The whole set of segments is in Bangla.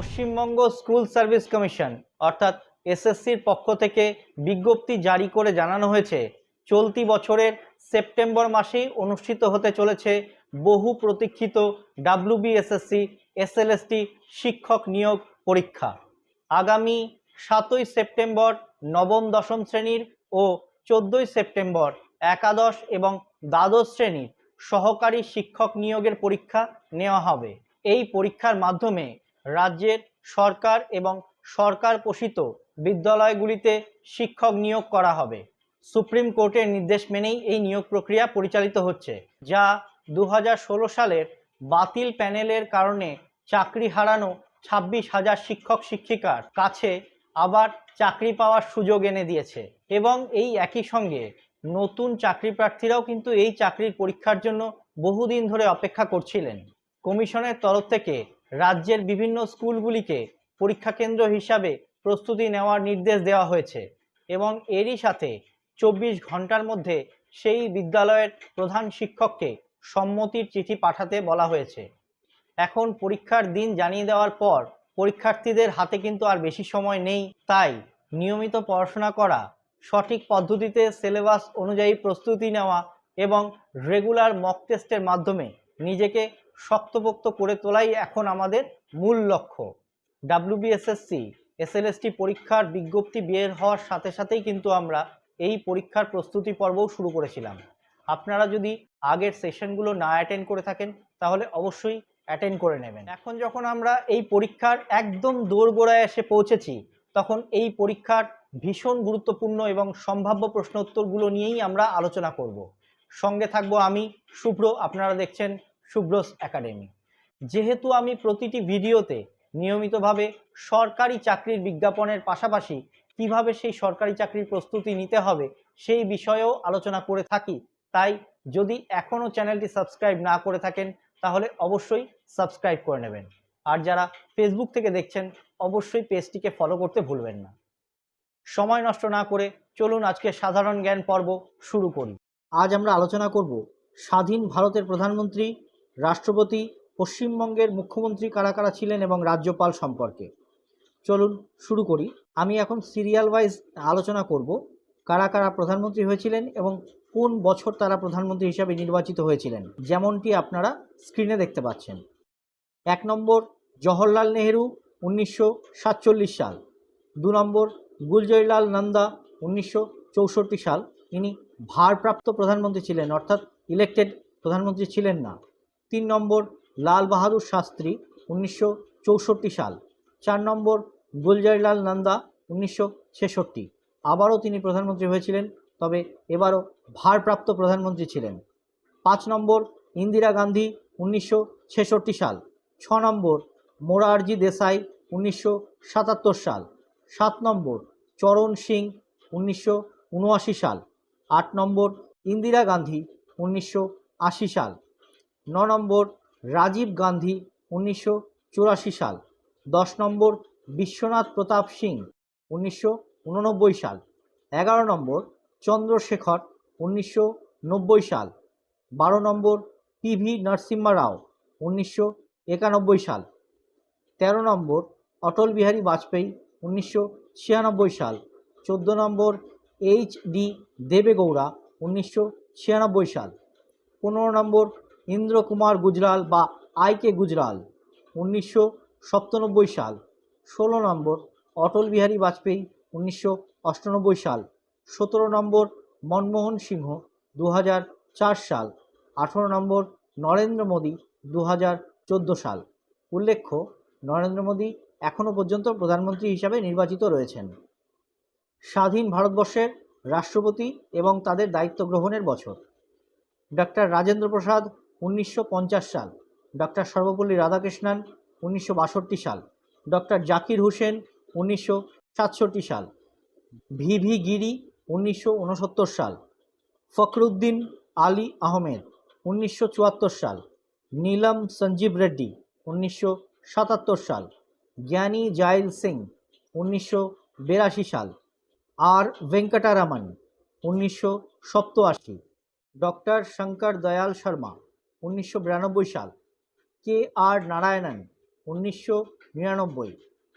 পশ্চিমবঙ্গ স্কুল সার্ভিস কমিশন, অর্থাৎ এসএসসির পক্ষ থেকে বিজ্ঞপ্তি জারি করে জানানো হয়েছে, চলতি বছরের সেপ্টেম্বর মাসেই অনুষ্ঠিত হতে চলেছে বহু প্রতীক্ষিত ডাব্লিউবিএসএসসি এসএলএসটি শিক্ষক নিয়োগ পরীক্ষা। আগামী সাতই সেপ্টেম্বর নবম দশম শ্রেণির ও চোদ্দোই সেপ্টেম্বর একাদশ এবং দ্বাদশ শ্রেণির সহকারী শিক্ষক নিয়োগের পরীক্ষা নেওয়া হবে। এই পরীক্ষার মাধ্যমে রাজ্যের সরকার এবং সরকার পোষিত বিদ্যালয়গুলিতে শিক্ষক নিয়োগ করা হবে। সুপ্রিম কোর্টের নির্দেশ মেনেই এই নিয়োগ প্রক্রিয়া পরিচালিত হচ্ছে, যা দু হাজার ষোলো সালের বাতিল প্যানেলের কারণে চাকরি হারানো ছাব্বিশ হাজার শিক্ষক শিক্ষিকার কাছে আবার চাকরি পাওয়ার সুযোগ এনে দিয়েছে এবং এই একই সঙ্গে নতুন চাকরি প্রার্থীরাও কিন্তু এই চাকরির পরীক্ষার জন্য বহুদিন ধরে অপেক্ষা করছিলেন। কমিশনের তরফ থেকে রাজ্যের বিভিন্ন স্কুলগুলিকে পরীক্ষা কেন্দ্র হিসাবে প্রস্তুতি নেওয়ার নির্দেশ দেওয়া হয়েছে এবং এরই সাথে চব্বিশ ঘণ্টার মধ্যে সেই বিদ্যালয়ের প্রধান শিক্ষককে সম্মতির চিঠি পাঠাতে বলা হয়েছে। এখন পরীক্ষার দিন জানিয়ে দেওয়ার পর পরীক্ষার্থীদের হাতে কিন্তু আর বেশি সময় নেই। তাই নিয়মিত পড়াশোনা করা, সঠিক পদ্ধতিতে সিলেবাস অনুযায়ী প্রস্তুতি নেওয়া এবং রেগুলার মক টেস্টের মাধ্যমে নিজেকে শক্তপোক্ত করে তোলাই এখন আমাদের মূল লক্ষ্য। ডাব্লিউবিএসএসসি এসএলএসটি পরীক্ষার বিজ্ঞপ্তি বের হওয়ার সাথে সাথেই কিন্তু আমরা এই পরীক্ষার প্রস্তুতি পর্বও শুরু করেছিলাম। আপনারা যদি আগের সেশনগুলো না অ্যাটেন্ড করে থাকেন, তাহলে অবশ্যই অ্যাটেন্ড করে নেবেন। এখন যখন আমরা এই পরীক্ষার একদম দোরগোড়ায় এসে পৌঁছেছি, তখন এই পরীক্ষার ভীষণ গুরুত্বপূর্ণ এবং সম্ভাব্য প্রশ্ন উত্তরগুলো নিয়েই আমরা আলোচনা করব। সঙ্গে থাকব আমি, শুভ্র, আপনারা দেখছেন শুভ্রস একাডেমি। যেহেতু আমি প্রতিটি ভিডিওতে নিয়মিতভাবে সরকারি চাকরির বিজ্ঞাপনের পাশাপাশি কীভাবে সেই সরকারি চাকরির প্রস্তুতি নিতে হবে সেই বিষয়েও আলোচনা করে থাকি, তাই যদি এখনও চ্যানেলটি সাবস্ক্রাইব না করে থাকেন, তাহলে অবশ্যই সাবস্ক্রাইব করে নেবেন। আর যারা ফেসবুক থেকে দেখছেন, অবশ্যই পেজটিকে ফলো করতে ভুলবেন না। সময় নষ্ট না করে চলুন আজকে সাধারণ জ্ঞান পর্ব শুরু করি। আজ আমরা আলোচনা করব স্বাধীন ভারতের প্রধানমন্ত্রী রাষ্ট্রপতি পশ্চিমবঙ্গের মুখ্যমন্ত্রী কারা কারা ছিলেন এবং রাজ্যপাল সম্পর্কে। চলুন শুরু করি। আমি এখন সিরিয়াল ওয়াইজ আলোচনা করব, কারা কারা প্রধানমন্ত্রী হয়েছিলেন এবং কোন বছর তারা প্রধানমন্ত্রী হিসাবে নির্বাচিত হয়েছিলেন, যেমনটি আপনারা স্ক্রিনে দেখতে পাচ্ছেন। এক নম্বর, জওহরলাল নেহেরু, উনিশশো সাতচল্লিশ সাল। দু নম্বর, গুলজয়লাল নন্দা, উনিশশো চৌষট্টি সাল। ইনি ভারপ্রাপ্ত প্রধানমন্ত্রী ছিলেন, অর্থাৎ ইলেক্টেড প্রধানমন্ত্রী ছিলেন না। তিন নম্বর লাল বাহাদুর শাস্ত্রী উনিশশো চৌষট্টি সাল, চার নম্বর গুলজারিলাল নন্দা উনিশশো ছেষট্টি। আবারও তিনি প্রধানমন্ত্রী হয়েছিলেন, তবে এবারও ভারপ্রাপ্ত প্রধানমন্ত্রী ছিলেন। পাঁচ নম্বর ইন্দিরা গান্ধী উনিশশো ছেষট্টি সাল, ছ নম্বর মোরারজি দেশাই উনিশশো সাতাত্তর সাল, সাত নম্বর চরণ সিং উনিশশো উনআশি সাল, আট নম্বর ইন্দিরা গান্ধী উনিশশো আশি সাল। ন নম্বর রাজীব গান্ধী উনিশশো চুরাশি সাল, দশ নম্বর বিশ্বনাথ প্রতাপ সিং উনিশশো উননব্বই সাল, এগারো নম্বর চন্দ্রশেখর উনিশশো নব্বই সাল, বারো নম্বর পিভি নরসিম্মা রাও উনিশশো একানব্বই সাল, তেরো নম্বর অটল বিহারী বাজপেয়ী উনিশশো ছিয়ানব্বই সাল, চোদ্দ নম্বর এইচ ডি দেবেগৌড়া উনিশশো ছিয়ানব্বই সাল, পনেরো নম্বর ইন্দ্র কুমার গুজরাল বা আই কে গুজরাল, উনিশশো সাল। ষোলো নম্বর, অটল বিহারী বাজপেয়ী, উনিশশো সাল। সতেরো নম্বর, মনমোহন সিংহ দু সাল। আঠেরো নম্বর, নরেন্দ্র মোদী দু সাল। উল্লেখ্য, নরেন্দ্র মোদী এখনও পর্যন্ত প্রধানমন্ত্রী হিসাবে নির্বাচিত রয়েছেন। স্বাধীন ভারতবর্ষের রাষ্ট্রপতি এবং তাদের দায়িত্ব গ্রহণের বছর। ডক্টর রাজেন্দ্র প্রসাদ উনিশশো পঞ্চাশ সাল। ডক্টর সর্বপল্লী রাধাকৃষ্ণন, উনিশশো বাষট্টি সাল। ডক্টর জাকির হোসেন, উনিশশো সাতষট্টি সাল। ভি ভি গিরি, উনিশশো উনসত্তর সাল। ফখরুদ্দিন আলী আহমেদ, উনিশশো চুয়াত্তর সাল। নীলম সঞ্জীব রেড্ডি, উনিশশো সাতাত্তর সাল। জ্ঞানী জাইল সিং, উনিশশো বিরাশি সাল। আর ভেঙ্কটারামন, উনিশশো ডক্টর শঙ্কর দয়াল শর্মা উনিশশো বিরানব্বই সাল। কে আর নারায়ণন, উনিশশো নিরানব্বই।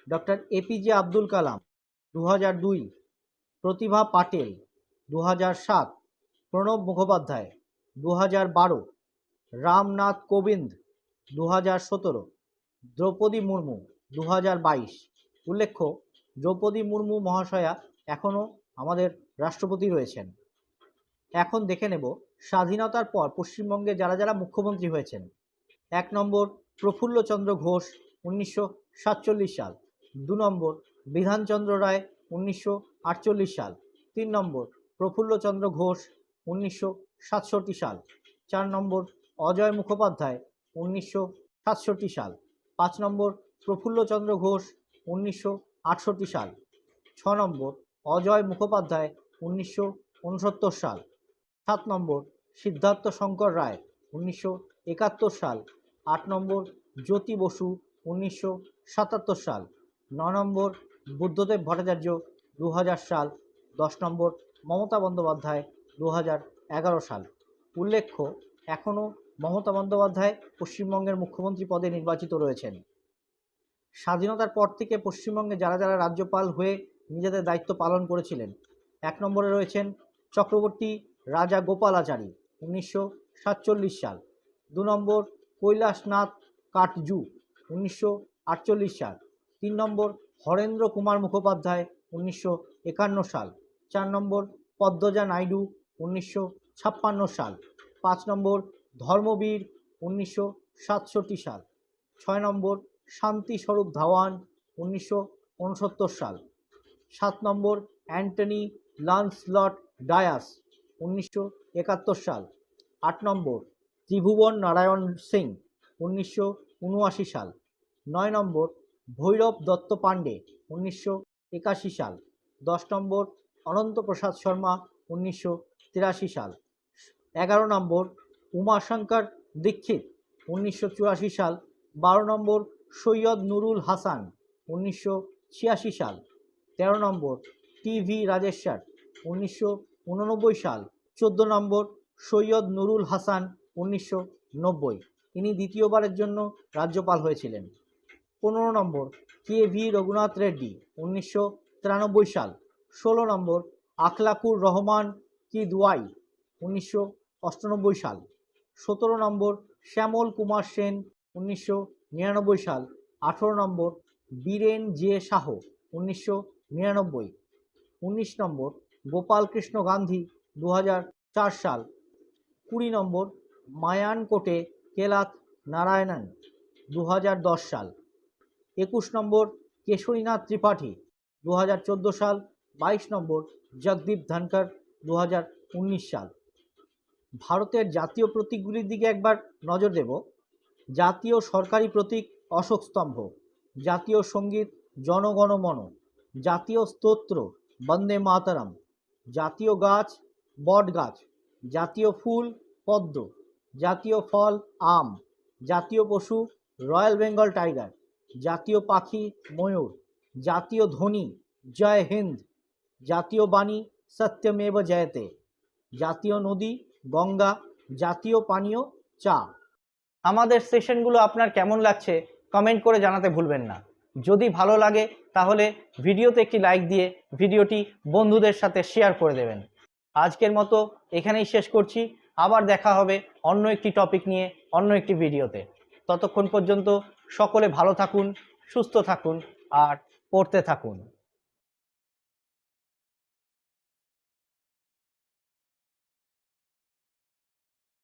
ডক্টর এপিজে আব্দুল কালাম দু দুই। প্রতিভা পাটেল দু সাত। প্রণব মুখোপাধ্যায় দু বারো। রামনাথ কোবিন্দ দু সতেরো। দ্রৌপদী মুর্মু দু বাইশ। উল্লেখ্য, দ্রৌপদী মুর্মু মহাশয়া এখনও আমাদের রাষ্ট্রপতি রয়েছেন। এখন দেখে নেব স্বাধীনতার পর পশ্চিমবঙ্গে যারা যারা মুখ্যমন্ত্রী হয়েছেন, এক নম্বর প্রফুল্লচন্দ্র ঘোষ উনিশশো সাতচল্লিশ সাল, দু নম্বর বিধানচন্দ্র রায় উনিশশো আটচল্লিশ সাল, তিন নম্বর প্রফুল্লচন্দ্র ঘোষ উনিশশো সাতষট্টি সাল, চার নম্বর অজয় মুখোপাধ্যায় উনিশশো সাতষট্টি সাল, পাঁচ নম্বর প্রফুল্লচন্দ্র ঘোষ উনিশশো আটষট্টি সাল, ছ নম্বর অজয় মুখোপাধ্যায় উনিশশো উনসত্তর সাল, সাত নম্বর সিদ্ধার্থ শঙ্কর রায়, উনিশশো একাত্তর সাল। আট নম্বর জ্যোতি বসু, উনিশশো সাতাত্তর সাল। ন নম্বর বুদ্ধদেব ভট্টাচার্য দু হাজার সাল। দশ নম্বর মমতা বন্দ্যোপাধ্যায় দু হাজার এগারো সাল। উল্লেখ্য এখনও মমতা বন্দ্যোপাধ্যায় পশ্চিমবঙ্গের মুখ্যমন্ত্রী পদে নির্বাচিত রয়েছেন। স্বাধীনতার পর থেকে পশ্চিমবঙ্গে যারা যারা রাজ্যপাল হয়ে নিজেদের দায়িত্ব পালন করেছিলেন, এক নম্বরে রয়েছেন চক্রবর্তী রাজা গোপালাচারী। উনিশশো সাতচল্লিশ সাল। দু নম্বর কৈলাসনাথ কাটজু, উনিশশো আটচল্লিশ সাল। তিন নম্বর হরেন্দ্র কুমার মুখোপাধ্যায়, উনিশশো একান্ন সাল। চার নম্বর পদ্মজা নাইডু, উনিশশো ছাপ্পান্ন সাল। পাঁচ নম্বর ধর্মবীর, উনিশশো সাতষট্টি সাল। ছয় নম্বর শান্তিস্বরূপ ধাওয়ান, উনিশশো উনসত্তর সাল। সাত নম্বর অ্যান্টনি লান্সলট ডায়াস উনিশশো একাত্তর সাল। আট নম্বর, ত্রিভুবন নারায়ণ সিং, উনিশশো উনআশি সাল। নয় নম্বর, ভৈরব দত্ত পাণ্ডে, উনিশশো একাশি সাল। দশ নম্বর, অনন্তপ্রসাদ শর্মা, উনিশশো তিরাশি সাল। এগারো নম্বর, উমাশঙ্কর দীক্ষিত, উনিশশো চুরাশি সাল। বারো নম্বর, সৈয়দ নুরুল হাসান, উনিশশো ছিয়াশি সাল। তেরো নম্বর, টি ভি রাজেশ্বর, উনিশশো উননব্বই সাল। চোদ্দ নম্বর সৈয়দ নুরুল হাসান উনিশশো নব্বই। ইনি দ্বিতীয়বারের জন্য রাজ্যপাল হয়েছিলেন। পনেরো নম্বর কে ভি রঘুনাথ রেড্ডি উনিশশো তিরানব্বই সাল। ষোলো নম্বর আখলাকুর রহমান কি দুয়াই উনিশশো অষ্টানব্বই সাল। সতেরো নম্বর শ্যামল কুমার সেন উনিশশো নিরানব্বই সাল। আঠেরো নম্বর বীরেন জে শাহ উনিশশো নিরানব্বই। উনিশ নম্বর গোপালকৃষ্ণ গান্ধী দু সাল। কুড়ি নম্বর, মায়ানকোটে কেলাত নারায়ণন দু সাল। একুশ নম্বর, কেশরীনাথ ত্রিপাঠী দু সাল। বাইশ নম্বর, জগদীপ ধনকর দু সাল। ভারতের জাতীয় প্রতীকগুলির দিকে একবার নজর দেব। জাতীয় সরকারি প্রতীক অশোক স্তম্ভ, জাতীয় সংগীত জনগণমন, জাতীয় স্তোত্র বন্দে মাতরম, জাতীয় গাছ বট গাছ জাতীয় ফুল, পদ্ম, জাতীয় ফল, আম, জাতীয় পশু, রয়্যাল বেঙ্গল টাইগার, জাতীয় পাখি, ময়ূর, জাতীয় ধ্বনি জয় হিন্দ, জাতীয় বাণী, সত্যমেব জয়তে, জাতীয় নদী, গঙ্গা, জাতীয় পানীয়, চা। আমাদের সেশনগুলো আপনার কেমন লাগছে কমেন্ট করে জানাতে ভুলবেন না। যদি ভালো লাগে তাহলে ভিডিওতে একটি লাইক দিয়ে ভিডিওটি বন্ধুদের সাথে শেয়ার করে দেবেন। আজকের মতো এখানেই শেষ করছি। আবার দেখা হবে অন্য একটি টপিক নিয়ে, অন্য একটি ভিডিওতে। ততক্ষণ পর্যন্ত সকলে ভালো থাকুন, সুস্থ থাকুন, আর পড়তে থাকুন।